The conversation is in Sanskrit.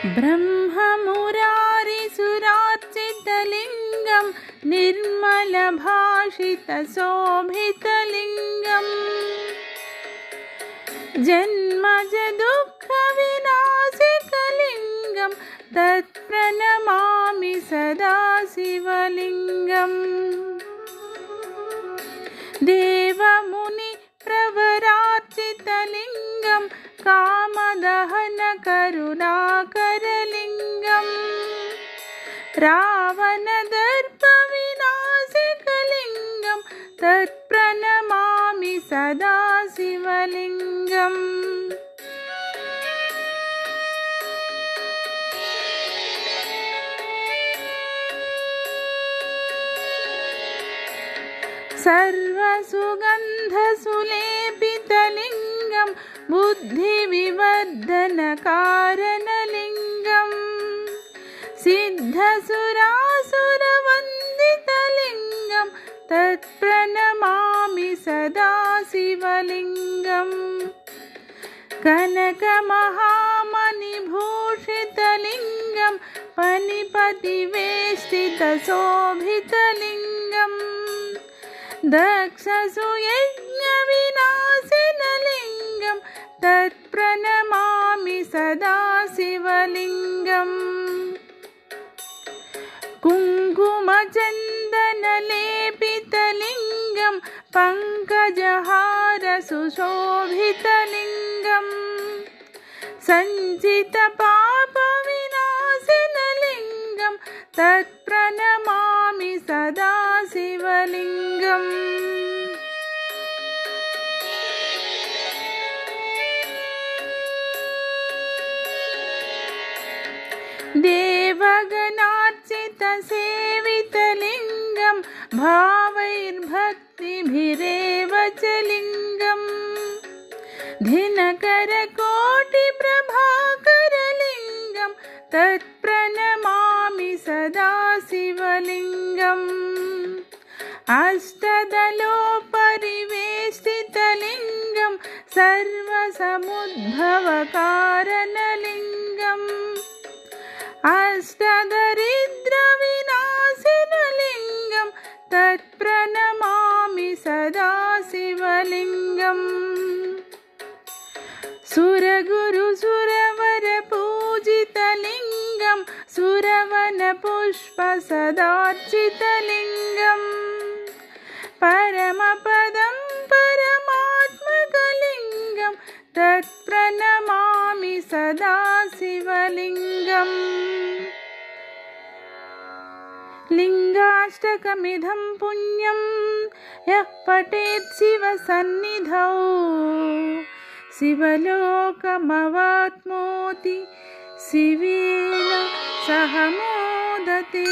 ब्रह्ममुरारिसुरार्चितलिङ्गं निर्मलभाषितशोभितलिङ्गम् जन्मज दुःखविनाशिकलिङ्गं तत्प्रणमामि सदा शिवलिङ्गम् देवमुनिप्रवरार्चितलिङ्गं कामदहनकरुणाकरलिङ्गम् रावणदर्पविनाशिकलिङ्गं तत्प्रणमामि सदा शिवलिङ्गम्। सर्वसुगन्धसुलेपितलिङ्गं बुद्धिविवर्धनकारणलिङ्गम् सिद्धसुरासुरवन्दितलिङ्गं तत्प्रणमामि सदा शिवलिङ्गम् कनकमहामणिभूषितलिङ्गं पनिपतिवेष्टितशोभितलिङ्गम्। दक्षसुयज्ञविनाशिनलिङ्गं तत्प्रणमामि सदा शिवलिङ्गम् कुङ्कुमचन्दनलेपितलिङ्गं पङ्कजहारसुशोभितलिङ्गम् सञ्चितपापविनाशिनलिङ्गं तत्प्रणमामि सदा शिवलिङ्गम् देवगणार्चितसेवितलिङ्गं भावैर्भक्तिभिरेव च लिङ्गम् धिनकरकोटिप्रभाकरलिङ्गं तत्प्रणमामि सदा शिवलिङ्गम्। अष्टदलोपरिवेष्टितलिङ्गं सर्वसमुद्भवकारणलिङ्गम्। अष्टदरिद्रविनाशिनलिङ्गं सुरगुरुसुरवरपूजितलिङ्गं सुरवनपुष्पसदार्चितलिङ्गम् परमपदं परमात्मकलिङ्गं तत्प्रणमामि सदा शिवलिङ्गम् लिङ्गाष्टकमिदं पुण्यं यः पठेत् शिवसन्निधौ शिवलोकमवाप्नोति शिवेन सह मोदते